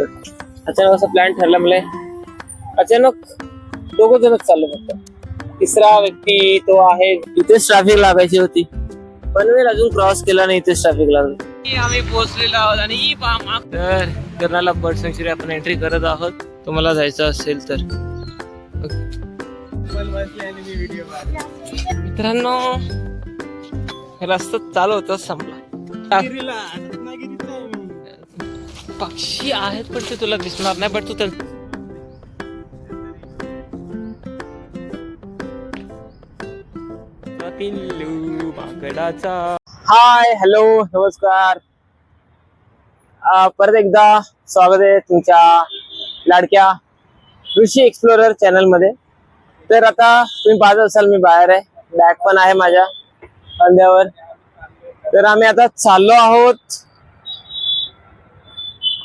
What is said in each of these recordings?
अचानक असा प्लॅन ठरला मला अचानक दोघ जणच चाललो फक्त. तिसरा व्यक्ती तो आहे. इथेच ट्रॅफिक लागायची होती. पनवेल अजून क्रॉस केला नाही इथेच ट्रॅफिक लागलं. आम्ही पोहोचलेलो आहोत आणि तर कर्नाला बर्ड सँक्च्युरी आपण एंट्री करत आहोत. तुम्हाला जायचं असेल तर. मित्रांनो रस्ता चालू होता संपला. पक्षी आहेत पण ते तुला दिसणार नाही बट तू त्यांना पिल्लू माकडाचा हाय हॅलो नमस्कार. अं, परत एकदा स्वागत आहे तुमच्या लाडक्या ऋषी एक्सप्लोरर चॅनलमध्ये. तर आता तुम्ही पाहत असाल मी बाहेर आहे. बॅग पण आहे माझ्या खांद्यावर. तर आम्ही आता चाललो आहोत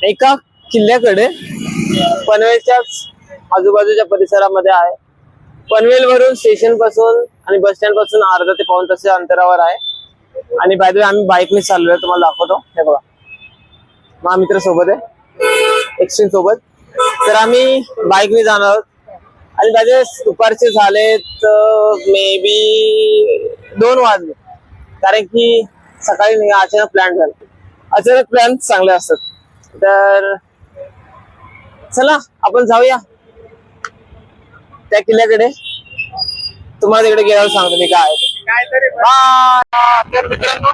एका किल्ल्याकडे पनवेलच्याच आजूबाजूच्या परिसरामध्ये आहे. पनवेल वरून स्टेशनपासून आणि बस स्टँडपासून अर्धा ते पाऊन तासच्या अंतरावर आहे. आणि बाय आम्ही बाईकने चाललोय तुम्हाला दाखवतो. हे बघा. महामित्र सोबत आहे. एक्सट्रीम सोबत. तर आम्ही बाईकने जाणार आहोत. आणि बाय दुपारचे तर मे बी दोन वाजले. कारण की सकाळी अचानक प्लॅन झाला. अचानक प्लॅन चांगले असतात. तर चला आपण जाऊया त्या किल्ल्याकडे. तुम्हाला तिकडे गेल्यावर सांगतो मी काय. तर मित्रांनो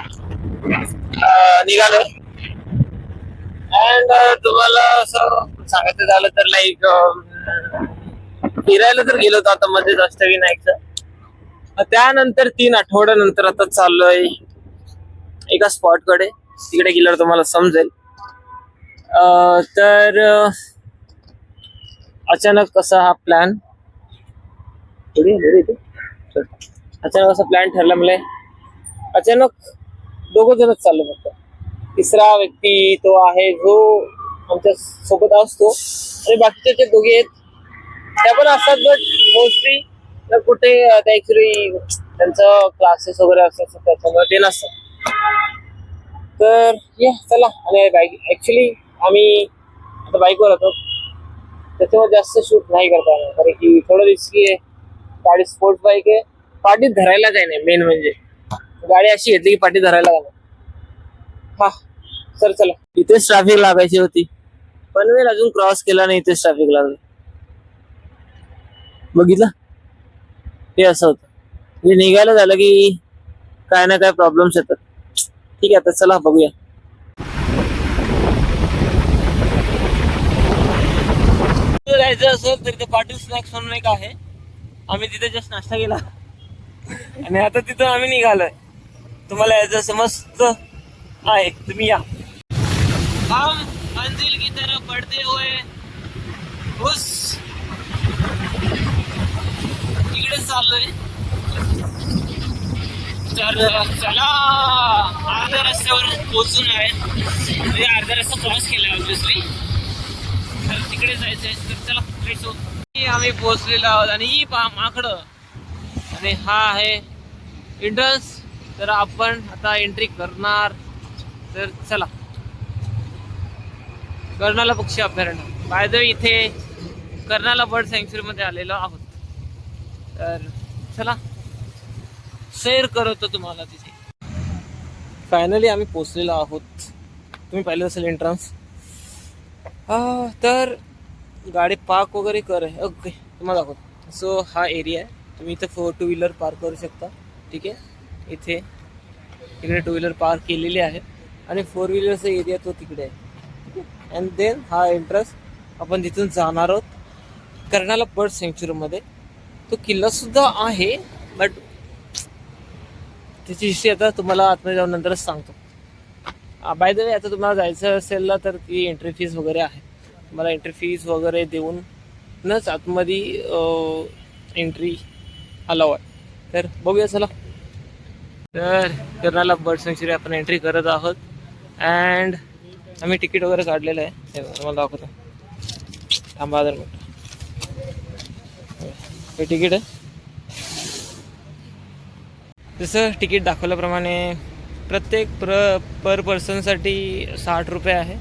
अं, निघालोय. अँड तुम्हाला असं सांगायचं झालं तर लाईक फिरायला तर गेलो होतो आता मध्येच अष्टविनायकचं. त्यानंतर तीन आठवड्यानंतर आता चाललोय एका स्पॉटकडे. तिकडे गेल्यावर तुम्हाला समजेल. तर अचानक कसा हा प्लॅन अचानक असा प्लॅन ठरला मला अचानक दोघ जणच चाललो फक्त. तिसरा व्यक्ती तो आहे जो आमच्यासोबत असतो. आणि बाकीचे जे दोघे आहेत त्या पण असतात बट मोस्टली कुठे त्या ऍक्च्युली त्यांचं क्लासेस वगैरे असतात त्याच्यामुळे ते नसतात. तर या चला. आणि ऍक्च्युली आम्ही आता बाईकवर होतो. त्याच्यावर जास्त शूट नाही करता येणार. कारण की थोडं रिस्की आहे. गाडी स्पोर्ट्स बाईक आहे. पाठीत धरायला काही नाही. मेन म्हणजे. गाडी अशी घेतली की पाठीत धरायला जाणार हा. सर चला. इथेच ट्रॅफिक लागायची होती. पनवेल अजून क्रॉस केला नाही इथेच ट्रॅफिक लागलं. बघितलं? हे असं होतं. म्हणजे निघायला झालं की काय ना काय प्रॉब्लेम्स येतात. ठीक आहे आता चला बघूया. जायचं असेल तर ते पाटील स्नॅक्स म्हणून एक आहे. आम्ही तिथे जस्ट नाश्ता केला. आणि आता तिथं आम्ही निघालोय. तुम्हाला याचं समजत आहे. तुम्ही या. हम मंजिल की तरफ बढ़ते हुए उस चाललोय. तर चला अर्ध्या रस्त्यावर पोहोचून आहे. म्हणजे अर्धा रस्ता क्रॉस केला ऑब्विसली तर तिकडे जायचंय तर चला आम्ही पोहोचलेलो आहोत आणि ही पहा माकडं. आणि हा आहे एंट्रन्स तर आपण आता एंट्री करणार. तर चला. कर्णाला पक्षी अभयारण्य. बाय द इथे कर्नाला बर्ड सँक्च्युरी मध्ये आलेलो आहोत. तर चला. शेअर करतो तुम्हाला तिथे. फायनली आम्ही पोचलेलो आहोत. तुम्ही पाहिलं असेल एंट्रन्स तर गाडी पार्क वगैरे कर आहे. ओके तुम्हाला दाखवतो. सो हा एरिया आहे. तुम्ही इथं फोर टू व्हीलर पार्क करू शकता. ठीक आहे? इथे. इकडे टू व्हीलर पार्क केलेली आहे. आणि फोर व्हीलरचा एरिया तो तिकडे आहे. अँड देन हा एंट्रन्स आपण तिथून जाणार आहोत. कर्नाला बर्ड सेंच्युरीमध्ये तो किल्लासुद्धा आहे बट त्याची हिस्ट्री आता तुम्हाला आतमध्ये जाऊन नंतरच सांगतो. बाय द वे आता तुम्हाला जायचं असेल ना तर ती एंट्री फीज वगैरे आहे. तुम्हाला एंट्री फीज वगैरे देऊनच आतमध्ये uh, एंट्री अलाव आहे. तर बघूया चला. तर कर्नाला बर्ड सेंचुरी आपण एंट्री करत आहोत. अँड आम्ही तिकीट वगैरे काढलेलं आहे. तुम्हाला दाखवतो. थांबा हजार हे तिकीट आहे. जसं तिकीट दाखवल्याप्रमाणे प्रत्येक प्र पर पर्सनसाठी साठ रुपये आहे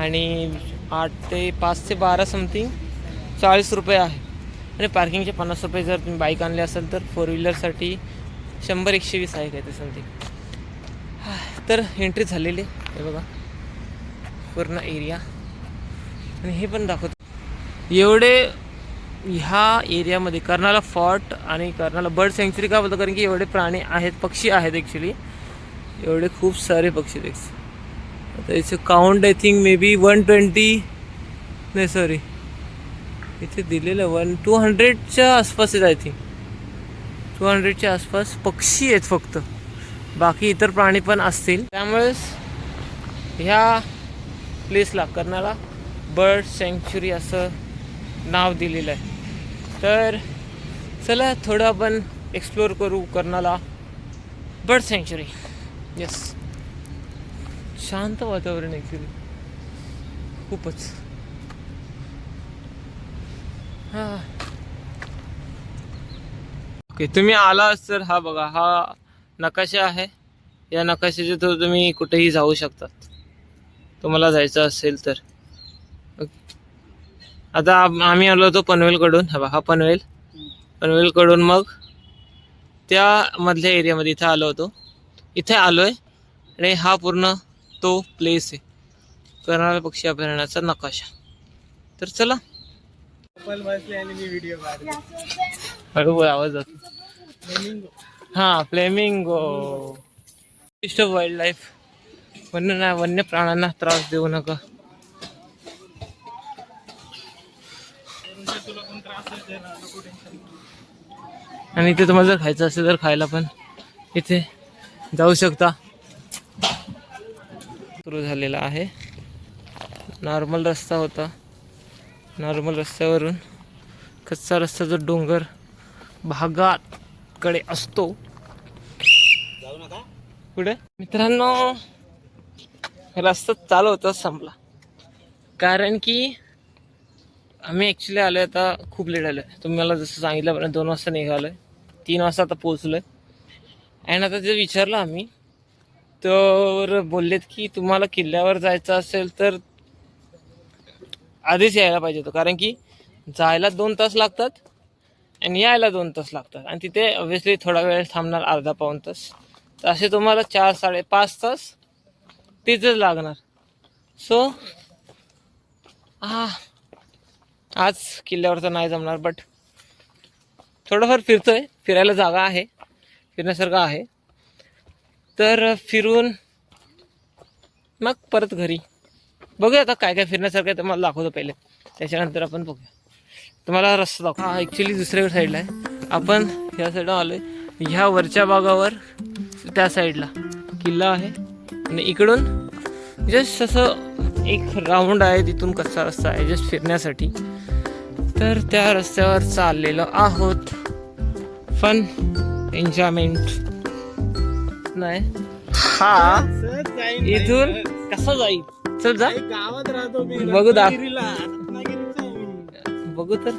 आणि आठ ते पाच ते बारा समथिंग चाळीस रुपये आहे. आणि पार्किंगचे पन्नास रुपये जर तुम्ही बाईक आणली असेल तर फोर व्हीलरसाठी शंभर एकशे वीस आहे काय ते समथिंग तर एंट्री झालेली आहे. हे बघा. पूर्ण एरिया आणि हे पण दाखवतो. एवढे ह्या एरियामध्ये कर्नाला फॉर्ट आणि कर्नाला बर्ड सँक्च्युरी का बोलतो? कारण की एवढे प्राणी आहेत पक्षी आहेत ॲक्च्युली एवढे खूप सारे पक्षी आहेत आता याचं count I think maybe one twenty नाही सॉरी इथे दिलेलं वन टू हंड्रेडच्या आसपास आहेत आय थिंक टू हंड्रेडच्या आसपास पक्षी आहेत फक्त. बाकी इतर प्राणी पण असतील. त्यामुळेच ह्या प्लेसला कर्नाला बर्ड सँक्च्युरी असं नाव दिलेलं आहे. तर चला थोडं आपण एक्सप्लोअर करू कर्नाला बर्ड सँक्च्युरी येस शांत वातावरण ॲक्च्युली खूपच. हां. ओके तुम्ही आला तर हा बघा हा नकाशा आहे. या नकाशाच्या थ्रू तुम्ही कुठेही जाऊ शकतात. तुम्हाला जायचं असेल तर. ओके. आता आम्ही आलो होतो पनवेलकडून. हा बघा, हा पनवेल. पनवेलकडून मग त्यामधल्या एरियामध्ये इथं आलो होतो. इथे आलो आहे आणि हा पूर्ण तो प्लेस आहे. कर्नाल पक्षी अभयारण्याचा नकाशा. तर चला. हळूहळू हळू आवाज जातो. हा फ्लेमिंगो विशिष्ट ऑफ वाईल्ड लाईफ वन्य वन्य प्राण्यांना त्रास देऊ नका. आणि इथे तुम्हाला जर खायचं असेल तर खायला पण. इथे जाऊ शकता. सुरू झालेला आहे. नॉर्मल रस्ता होता. नॉर्मल रस्त्यावरून कच्चा रस्ता जो डोंगर भागात कडे असतो पुढे मित्रांनो रस्ता चालू होता संपला. कारण की आम्ही ॲक्च्युली आलो आता खूप लेट आलो आहे तुम्ही मला जसं सांगितलं दोन वाजता निघालो आहे तीन वाजता आता पोचलो आहे अँड आता जे विचारलं आम्ही तर बोललेत की तुम्हाला किल्ल्यावर जायचं असेल तर आधीच यायला पाहिजे होतं. कारण की जायला दोन तास लागतात आणि यायला दोन तास लागतात. आणि तिथे ऑब्व्हियसली थोडा वेळ थांबणार अर्धा पाऊण तास. तर असे तुम्हाला चार साडेपाच तास तिथेच लागणार. सो हा आज किल्ल्यावर तर नाही जमणार बट थोडंफार फिरतोय. फिरायला जागा आहे. फिरण्यासारखं आहे. तर फिरून मग परत घरी. बघूया आता काय काय फिरण्यासारखं आहे तुम्हाला मला दाखवतो पहिले. त्याच्यानंतर आपण बघूया. तुम्हाला रस्ता दाखव हा ॲक्च्युली दुसऱ्या साईडला आहे. आपण ह्या साईडला आलो आहे ह्या वरच्या भागावर त्या साईडला किल्ला आहे. आणि इकडून जस्ट असं एक राऊंड आहे तिथून कच्चा रस्ता आहे जस्ट फिरण्यासाठी. तर त्या रस्त्यावर चाललेलो आहोत. पण एन्जॉयमेंट नाही. हा. इथून कसा जाईल? चल जा. गावात राहतो मी बघू दा- रत्नागिरीला. रत्नागिरीचा आहे मी. बघू तर.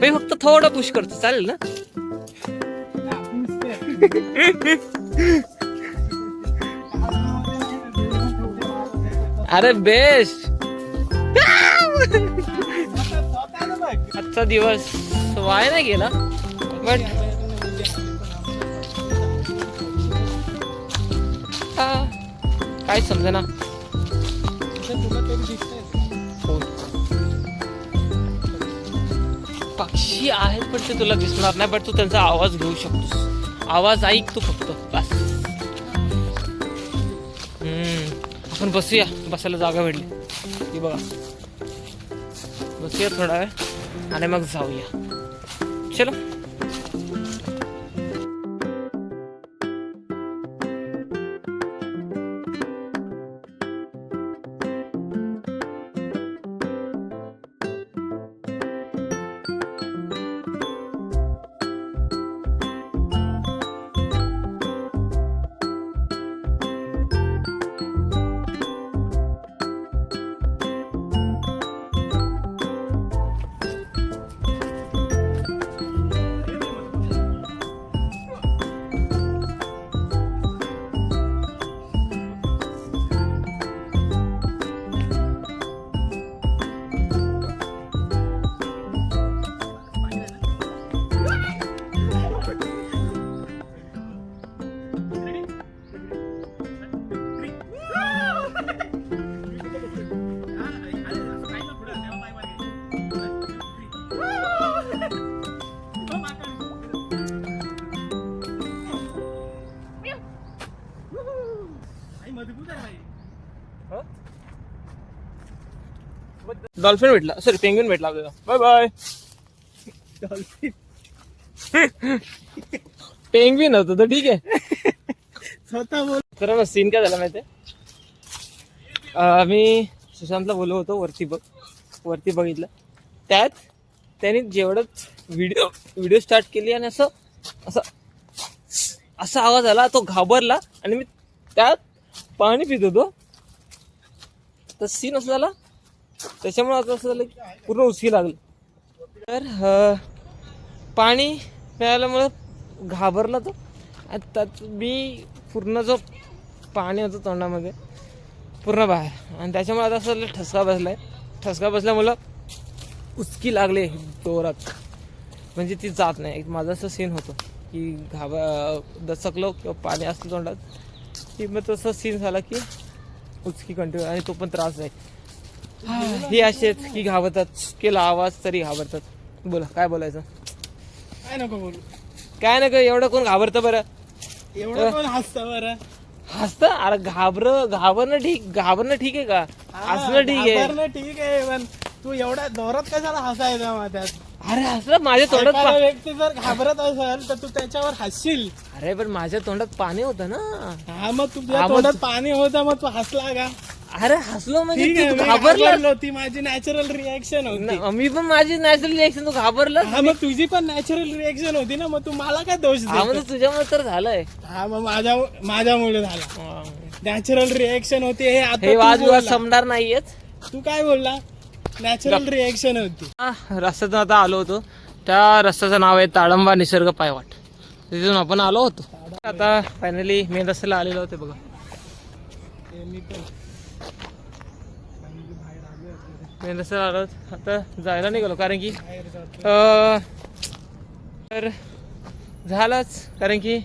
मी फक्त थोडं पुश करतो चालेल ना? अरे बेस्ट. आजचा दिवस वाया नाही गेला बट काय समजा ना पक्षी आहेत पण ते तुला दिसणार नाही बट तू त्यांचा आवाज घेऊ शकतोस. आवाज ऐक तू फक्त बस. आपण बसूया बसायला जागा भेटली. बघा. बसूया थोडा वेळ. आणि मग जाऊया चलो डॉल्फिन भेटला. सॉरी पेंग्विन भेटला आपल्याला. बाय बाय पेंग्विन होतं तर ठीक आहे. स्वतः बोल. तर मग सीन काय झाला माहितीये अं, मी सुशांतला बोललो होतो वरती बघ वरती बघितलं. त्यात त्याने जेवढं व्हिडिओ व्हिडिओ स्टार्ट केली आणि असं असं असा आवाज आला तो घाबरला आणि मी त्यात पाणी पित होतो. तर सीन असं झाला त्याच्यामुळे आता असं झालं की पूर्ण उचकी लागली. तर पाणी मिळाल्यामुळं घाबरला तो आणि त्यात मी पूर्ण जो पाणी होतं तोंडामध्ये पूर्ण बाहेर. आणि त्याच्यामुळे आता असं झालं ठसका बसलाय. ठसका बसल्यामुळं उचकी लागले डोरात म्हणजे ती जात नाही. एक माझा असं सीन होतो की घाबा दचकलो किंवा पाणी असलं तोंडात की मग तसं सीन झाला की उचकी कंटिन्यू आणि तो पण त्रास नाही हा, आहेत की घाबरतात. केला आवाज तरी घाबरतात. बोला काय बोलायचं? काय नको बोलू. काय नाही काय एवढं कोण घाबरतं बरं? एवढं कोण हसतं बरं? हसतं? अरे घाबर घाबरणं ठीक घाबरणं ठीक आहे का? हसणं ठीक आहे. घाबरणं ठीक आहे पण तू एवढ्या जोरात कशाला हसायचा मग त्यात? अरे हसलं माझ्या तोंडात एखादा पा- व्यक्ती जर घाबरत असेल तर तू त्याच्यावर हसशील. अरे पण माझ्या तोंडात पाणी होतं ना. हा मग तुझ्या हा, मग तोंडात पाणी होतं मग तू हसला का? अरे हसलो म्हणजे आहे तू मी घाबरला घाबरलो ती माझी नॅचरल रिएक्शन होती. न- मी पण माझी नॅचरल रिएक्शन तू घाबरलं हा मग तुझी पण नॅचरल रिएक्शन होती ना मग तू मला काय दोष तुझ्यामुळे तर झालंय. हा मग माझ्या माझ्यामुळे झाला. नॅचरल रिएक्शन होती हे आता हे तू वाद विवाद बोलला. संपणार नाहीयेत. तू काय बोलला? नॅचरल रिएक्शन होती. हा, रस्त्यातून आता आलो होतो. त्या रस्त्याचं नाव आहे ताळंबा निसर्ग पायवाट. तिथून आपण आलो होतो. आता फायनली मेन रस्त्याला आलेलो होते बघा. मेन रस्त्याला आलो. आता जायला निघालो कारण की तर झालाच कारण की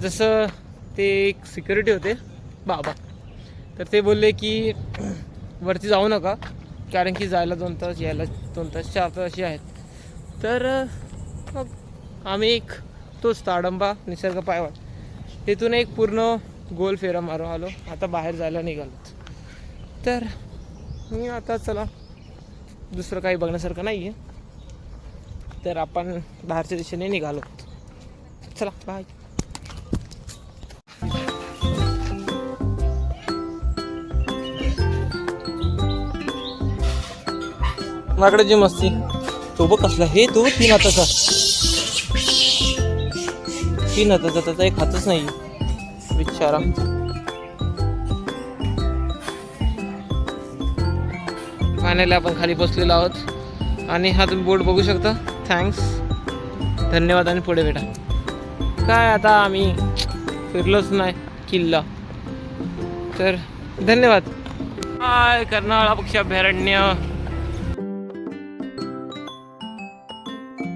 जसं ते एक सिक्युरिटी होते बाबा. तर ते बोलले की वरती जाऊ नका कारण की जायला दोन तास यायला दोन तास चार तास अशी आहेत. तर मग आम्ही एक तोच ताडंबा निसर्ग पायवाट. तिथून एक पूर्ण गोल फेरा मारून आलो. आता बाहेर जायला निघालो तर मी आता चला दुसरं काही बघण्यासारखं नाही आहे तर आपण बाहेरच्या दिशेने निघालो. चला बाय माझ्याकडे जी मस्ती. तो बघ कसला हे तो तीन हाताचा. तीन हाताचा त्याचा एक हातच नाही बिचारा. फायनली आपण खाली बसलेलो आहोत. आणि हा तुम्ही बोर्ड बघू शकता. थँक्स धन्यवाद आणि पुढे भेटा. काय आता आम्ही फिरलोच नाही किल्ला. तर धन्यवाद. हाय कर्नाळा पक्ष अभयारण्य